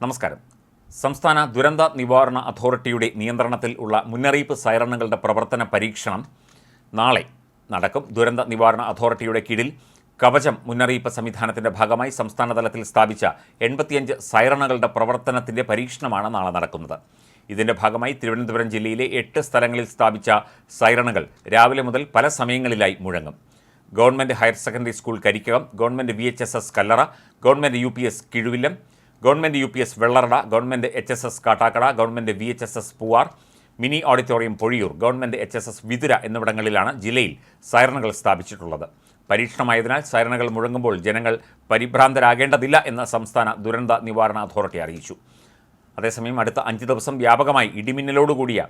നമസ്കാരം. സംസ്ഥാന ദുരന്ത നിവാരണ അതോറിറ്റിയുടെ നിയന്ത്രണത്തിൽ ഉള്ള മുന്നറിയിപ്പ് സൈറണുകളുടെ പ്രവർത്തന പരീക്ഷണം നാളെ നടക്കും. ദുരന്ത നിവാരണ അതോറിറ്റിയുടെ കീഴിൽ കവചം മുന്നറിയിപ്പ് സംവിധാനത്തിന്റെ ഭാഗമായി സംസ്ഥാന തലത്തിൽ സ്ഥാപിച്ച എൺപത്തിയഞ്ച് സൈറണുകളുടെ പ്രവർത്തനത്തിന്റെ പരീക്ഷണമാണ് നാളെ നടക്കുന്നത്. ഇതിന്റെ ഭാഗമായി തിരുവനന്തപുരം ജില്ലയിലെ എട്ട് സ്ഥലങ്ങളിൽ സ്ഥാപിച്ച സൈറണുകൾ രാവിലെ മുതൽ പല സമയങ്ങളിലായി മുഴങ്ങും. Government higher secondary school Karikkakom government V H S S Kallara government U P S Kizhuvilam government U P S Vellarada government H S S Kattakada government V H S S Poovar mini auditorium Pozhiyoor government H S S Vithura എന്നിവിടങ്ങളിലാണ് ജില്ലയിൽ സൈറണുകൾ സ്ഥാപിച്ചിട്ടുള്ളത്. പരീക്ഷണമായതിനാൽ സൈറണുകൾ മുഴങ്ങുമ്പോൾ ജനങ്ങൾ പരിഭ്രാന്തരാകേണ്ടതില്ല എന്ന് സംസ്ഥാന ദുരന്ത നിവാരണ authority അറിയിച്ചു. അതേസമയം അടുത്ത അഞ്ച് ദിവസം വ്യാപകമായി ഇടിമിന്നലോടുകൂടിയ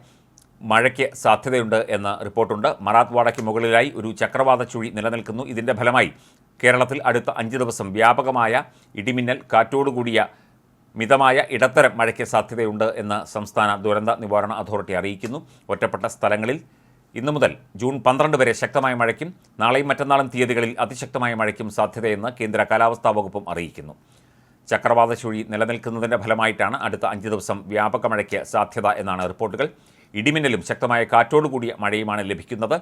മഴയ്ക്ക് സാധ്യതയുണ്ട് എന്ന് റിപ്പോർട്ടുണ്ട്. മറാത്ത്വാഡയ്ക്ക് മുകളിലായി ഒരു ചക്രവാത ചുഴി നിലനിൽക്കുന്നു. ഇതിന്റെ ഫലമായി കേരളത്തിൽ അടുത്ത അഞ്ച് ദിവസം വ്യാപകമായ ഇടിമിന്നൽ കാറ്റോടുകൂടിയ മിതമായ ഇടത്തരം മഴയ്ക്ക് സാധ്യതയുണ്ട് എന്ന് സംസ്ഥാന ദുരന്ത നിവാരണ അതോറിറ്റി അറിയിക്കുന്നു. ഒറ്റപ്പെട്ട സ്ഥലങ്ങളിൽ ഇന്നു മുതൽ ജൂൺ പന്ത്രണ്ട് വരെ ശക്തമായ മഴയ്ക്കും നാളെയും മറ്റന്നാളും തീയതികളിൽ അതിശക്തമായ മഴയ്ക്കും സാധ്യതയെന്ന് കേന്ദ്ര കാലാവസ്ഥാ വകുപ്പും അറിയിക്കുന്നു. ചക്രവാത ചുഴി നിലനിൽക്കുന്നതിന്റെ ഫലമായിട്ടാണ് അടുത്ത അഞ്ച് ദിവസം വ്യാപക മഴയ്ക്ക് സാധ്യത എന്നാണ് റിപ്പോർട്ടുകൾ. ഇടിമിന്നലും ശക്തമായ കാറ്റോടുകൂടിയ മഴയുമാണ് ലഭിക്കുന്നത്.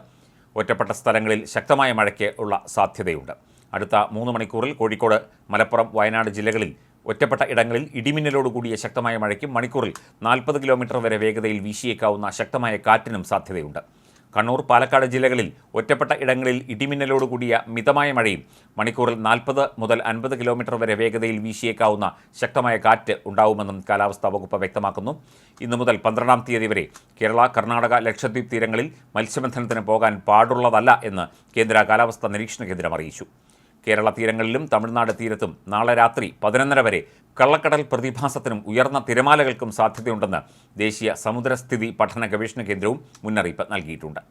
ഒറ്റപ്പെട്ട സ്ഥലങ്ങളിൽ ശക്തമായ മഴയ്ക്ക് ഉള്ള സാധ്യതയുണ്ട്. അടുത്ത മൂന്ന് മണിക്കൂറിൽ കോഴിക്കോട് മലപ്പുറം വയനാട് ജില്ലകളിൽ ഒറ്റപ്പെട്ട ഇടങ്ങളിൽ ഇടിമിന്നലോടുകൂടിയ ശക്തമായ മഴയ്ക്കും മണിക്കൂറിൽ നാൽപ്പത് കിലോമീറ്റർ വരെ വേഗതയിൽ വീശിയേക്കാവുന്ന ശക്തമായ കാറ്റിനും സാധ്യതയുണ്ട്. കണ്ണൂർ പാലക്കാട് ജില്ലകളിൽ ഒറ്റപ്പെട്ട ഇടങ്ങളിൽ ഇടിമിന്നലോടുകൂടിയ മിതമായ മഴയും മണിക്കൂറിൽ നാൽപ്പത് മുതൽ അൻപത് കിലോമീറ്റർ വരെ വേഗതയിൽ വീശിയേക്കാവുന്ന ശക്തമായ കാറ്റ് ഉണ്ടാവുമെന്നും കാലാവസ്ഥാ വകുപ്പ് വ്യക്തമാക്കുന്നു. ഇന്നു മുതൽ പന്ത്രണ്ടാം തീയതി വരെ കേരള കർണാടക ലക്ഷദ്വീപ് തീരങ്ങളിൽ മത്സ്യബന്ധനത്തിന് പോകാൻ പാടുള്ളതല്ല എന്ന് കേന്ദ്ര കാലാവസ്ഥാ നിരീക്ഷണ കേന്ദ്രം അറിയിച്ചു. കേരള തീരങ്ങളിലും തമിഴ്നാട് തീരത്തും നാളെ രാത്രി പതിനൊന്നര വരെ കള്ളക്കടൽ പ്രതിഭാസത്തിനും ഉയർന്ന തിരമാലകൾക്കും സാധ്യതയുണ്ടെന്ന് ദേശീയ സമുദ്രസ്ഥിതി പഠന ഗവേഷണ കേന്ദ്രവും മുന്നറിയിപ്പ് നൽകിയിട്ടുണ്ട്.